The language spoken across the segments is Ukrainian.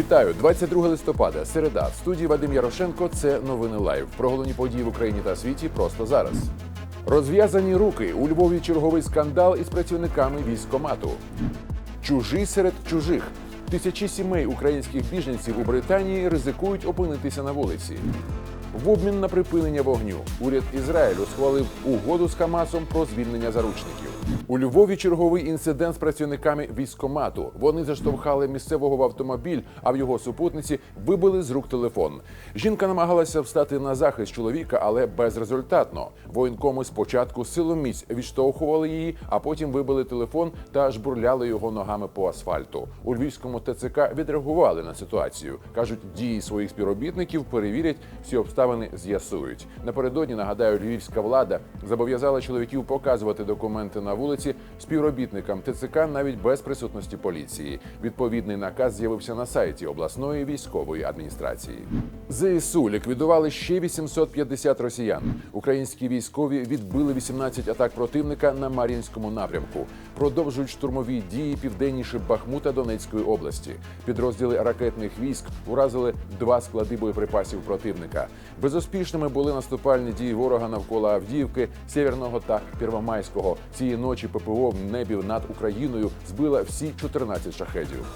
Вітаю, 22 листопада, середа. В студії Вадим Ярошенко. Це новини лайв. Про головні події в Україні та світі просто зараз. Розв'язані руки у Львові черговий скандал із працівниками військкомату. Чужі серед чужих. Тисячі сімей українських біженців у Британії ризикують опинитися на вулиці. В обмін на припинення вогню уряд Ізраїлю схвалив угоду з Хамасом про звільнення заручників. У Львові черговий інцидент з працівниками військкомату. Вони заштовхали місцевого в автомобіль, а в його супутниці вибили з рук телефон. Жінка намагалася встати на захист чоловіка, але безрезультатно. Воєнкоми спочатку силоміць відштовхували її, а потім вибили телефон та жбурляли його ногами по асфальту. У львівському ТЦК відреагували на ситуацію. кажуть, дії своїх співробітників перевірять, всі обставини з'ясують. Напередодні нагадаю, львівська влада зобов'язала чоловіків показувати документи на вулиці співробітникам ТЦК навіть без присутності поліції. Відповідний наказ з'явився на сайті обласної військової адміністрації. ЗСУ ліквідували ще 850 росіян. Українські військові відбили 18 атак противника на Мар'їнському напрямку. Продовжують штурмові дії південніше Бахмута Донецької області. Підрозділи ракетних військ уразили два склади боєприпасів противника. Безуспішними були наступальні дії ворога навколо Авдіївки, Сєвєрного та Первомайського. Цієї ночі ППО в небі над Україною збила всі 14 шахедів.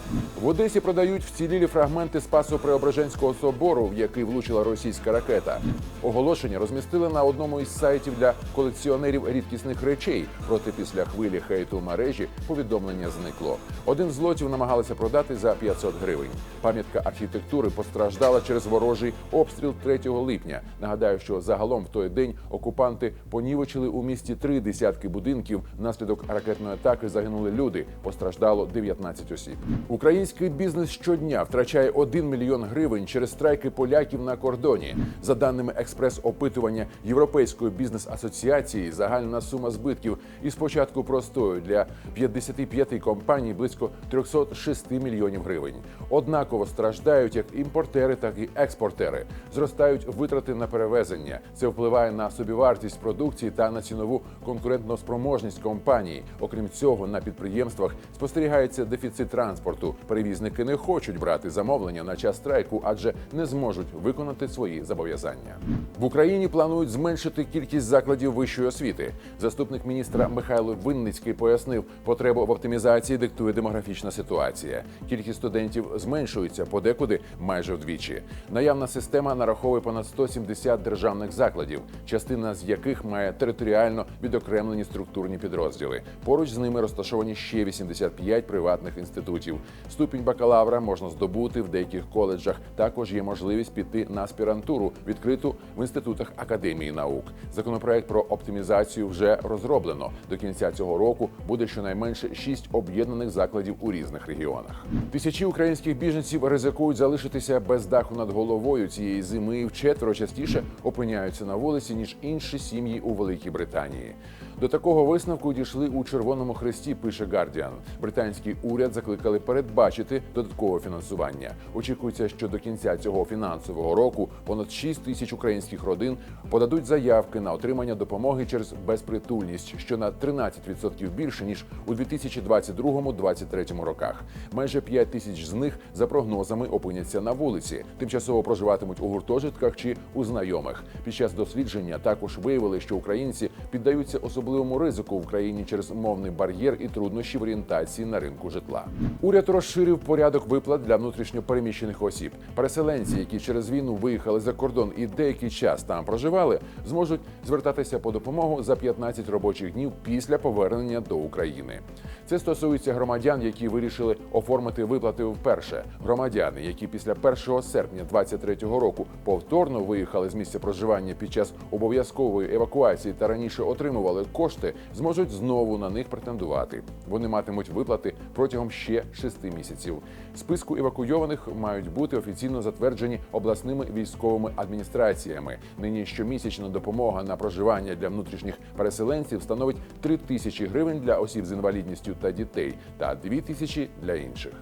В Одесі продають вцілілі фрагменти Спасо Преображенського собору, в який влучила російська ракета. Оголошення розмістили на одному із сайтів для колекціонерів рідкісних речей. Проте після хвилі хейту мережі повідомлення зникло. Один з лотів намагалися продати за 500 гривень. Пам'ятка архітектури постраждала через ворожий обстріл 3 липня. Нагадаю, що загалом в той день окупанти понівечили у місті три десятки будинків. Внаслідок ракетної атаки загинули люди. Постраждало 19 осіб. Український бізнес щодня втрачає 1 мільйон гривень через страйки поляків на кордоні. За даними експрес-опитування Європейської бізнес-асоціації, загальна сума збитків із початку простою для 55 компаній близько 306 мільйонів гривень. Однаково страждають як імпортери, так і експортери. Зростають витрати на перевезення. Це впливає на собівартість продукції та на цінову конкурентноспроможність компанії. Окрім цього, на підприємствах спостерігається дефіцит транспорту. Перевізники не хочуть брати замовлення на час страйку, адже не зможуть виконати свої зобов'язання. В Україні планують зменшити кількість закладів вищої освіти. Заступник міністра Михайло Винницький пояснив, потребу в оптимізації диктує демографічна ситуація. Кількість студентів зменшується подекуди майже вдвічі. Наявна система нараховує понад 170 державних закладів, частина з яких має територіально відокремлені структурні підрозділи. Поруч з ними розташовані ще 85 приватних інститутів. Ступінь бакалавра можна здобути в деяких коледжах. Також є можливість піти на аспірантуру, відкриту в інститутах академії наук. Законопроект про оптимізацію вже розроблено. До кінця цього року буде щонайменше шість об'єднаних закладів у різних регіонах. Тисячі українських біженців ризикують залишитися без даху над головою цієї зими і вчетверо частіше опиняються на вулиці ніж інші сім'ї у Великій Британії. До такого висновку дійшли у Червоному Хресті. Пише Гардіан. Британський уряд закликали передбачити додаткове фінансування. Очікується, що до кінця цього фінансового року понад 6 тисяч українських родин подадуть заявки на отримання допомоги через безпритульність, що на 13% більше ніж у 2022-2023 роках. Майже 5 тисяч з них за прогнозами опиняться на вулиці, тимчасово проживатимуть у гуртожитках чи у знайомих. Під час дослідження також виявили, що українці піддаються особливому ризику в країні через мовний бар'єр і труднощі в орієнтації на ринку житла. Уряд розширив порядок виплат для внутрішньопереміщених осіб. Переселенці, які через війну виїхали за кордон і деякий час там проживали, зможуть звертатися по допомогу за 15 робочих днів після повернення до України. Це стосується громадян, які вирішили оформити виплати вперше. Громадяни, які після 1 серпня 2023 року повторно виїхали з місця проживання під час обов'язкової евакуації та раніше отримували кошти, зможуть знову на них претендувати. Вони матимуть виплати протягом ще шести місяців. Списку евакуйованих мають бути офіційно затверджені обласними військовими адміністраціями. Нині щомісячна допомога на проживання для внутрішніх переселенців становить 3 тисячі гривень для осіб з інвалідністю та дітей та 2 тисячі для інших.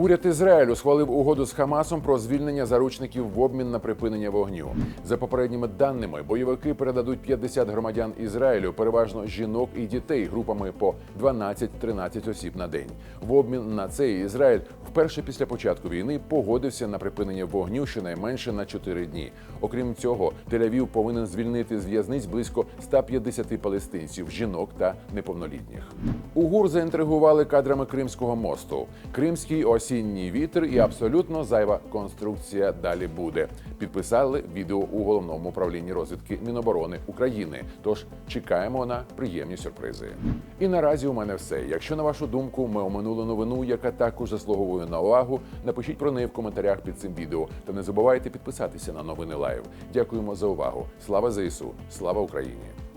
Уряд Ізраїлю схвалив угоду з Хамасом про звільнення заручників в обмін на припинення вогню. За попередніми даними, бойовики передадуть 50 громадян Ізраїлю, переважно жінок і дітей, групами по 12-13 осіб на день. В обмін на це Ізраїль вперше після початку війни погодився на припинення вогню щонайменше на 4 дні. Окрім цього, Тель-Авів повинен звільнити з в'язниць близько 150 палестинців, жінок та неповнолітніх. УГУР заінтригували кадрами Кримського мосту. Кримський осінній вітер і абсолютно зайва конструкція далі буде. Підписали відео у головному управлінні розвідки Міноборони України. Тож чекаємо на приємні сюрпризи. І наразі у мене все. Якщо на вашу думку ми оминули новину, яка також заслуговує на увагу, напишіть про неї в коментарях під цим відео. Та не забувайте підписатися на новини Лайв. Дякуємо за увагу. Слава ЗСУ! Слава Україні!